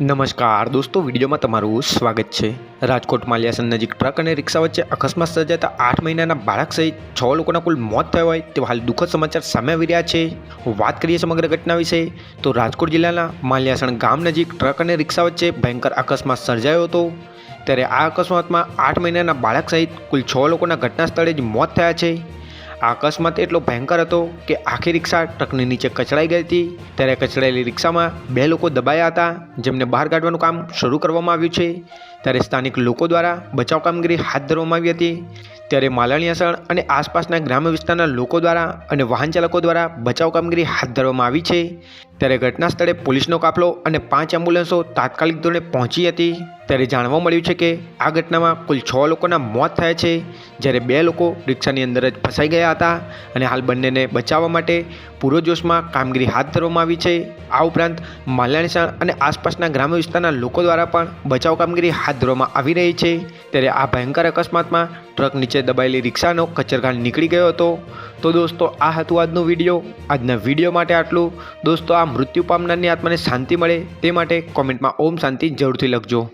નમસ્કાર દોસ્તો, વિડીયોમાં તમારું સ્વાગત છે. રાજકોટ માલિયાસન નજીક ટ્રક અને રિક્ષા વચ્ચે અકસ્માત સર્જાતા આઠ મહિનાના બાળક સહિત છ લોકોના કુલ મોત થયા હોય તેવા હાલ દુઃખદ સમાચાર સામે આવી રહ્યા છે. વાત કરીએ સમગ્ર ઘટના વિશે, તો રાજકોટ જિલ્લાના માલિયાસણ ગામ નજીક ટ્રક અને રિક્ષા વચ્ચે ભયંકર અકસ્માત સર્જાયો હતો. ત્યારે આ અકસ્માતમાં આઠ મહિનાના બાળક સહિત કુલ છ લોકોના ઘટના સ્થળે જ મોત થયા છે. આ અકસ્માત એટલો ભયંકર હતો કે આખી રિક્ષા ટ્રકની નીચે કચડાઈ ગઈ હતી. ત્યારે કચડાયેલી રિક્ષામાં બે લોકો દબાયા હતા, જેમને બહાર કાઢવાનું કામ શરૂ કરવામાં આવ્યું છે. ત્યારે સ્થાનિક લોકો દ્વારા બચાવ કામગીરી હાથ ધરવામાં આવી હતી. ત્યારે માલાણીયાસણ અને આસપાસના ગ્રામ્ય વિસ્તારના લોકો દ્વારા અને વાહન ચાલકો દ્વારા બચાવ કામગીરી હાથ ધરવામાં આવી છે. ત્યારે ઘટના સ્થળે પોલીસનો કાફલો અને પાંચ એમ્બ્યુલન્સો તાત્કાલિક ધોરણે પહોંચી હતી. ત્યારે જાણવા મળ્યું છે કે આ ઘટનામાં કુલ છ લોકોના મોત થયા છે. જ્યારે બે લોકો રિક્ષાની અંદર જ ફસાઈ ગયા હતા અને હાલ બંનેને બચાવવા માટે પૂરજોશમાં કામગીરી હાથ ધરવામાં આવી છે. આ ઉપરાંત માલ્યાણીસાણ અને આસપાસના ગ્રામ્ય વિસ્તારના લોકો દ્વારા પણ બચાવ કામગીરી હાથ ધરવામાં આવી રહી છે. ત્યારે આ ભયંકર અકસ્માતમાં ટ્રક નીચે દબાયેલી રિક્ષાનો કચરઘાટ નીકળી ગયો હતો. તો દોસ્તો, આ હતું આજનો વીડિયો. આજના વીડિયો માટે આટલું. દોસ્તો, આ મૃત્યુ પામનારની આત્માને શાંતિ મળે તે માટે કોમેન્ટમાં ઓમ શાંતિ જરૂરથી લખજો.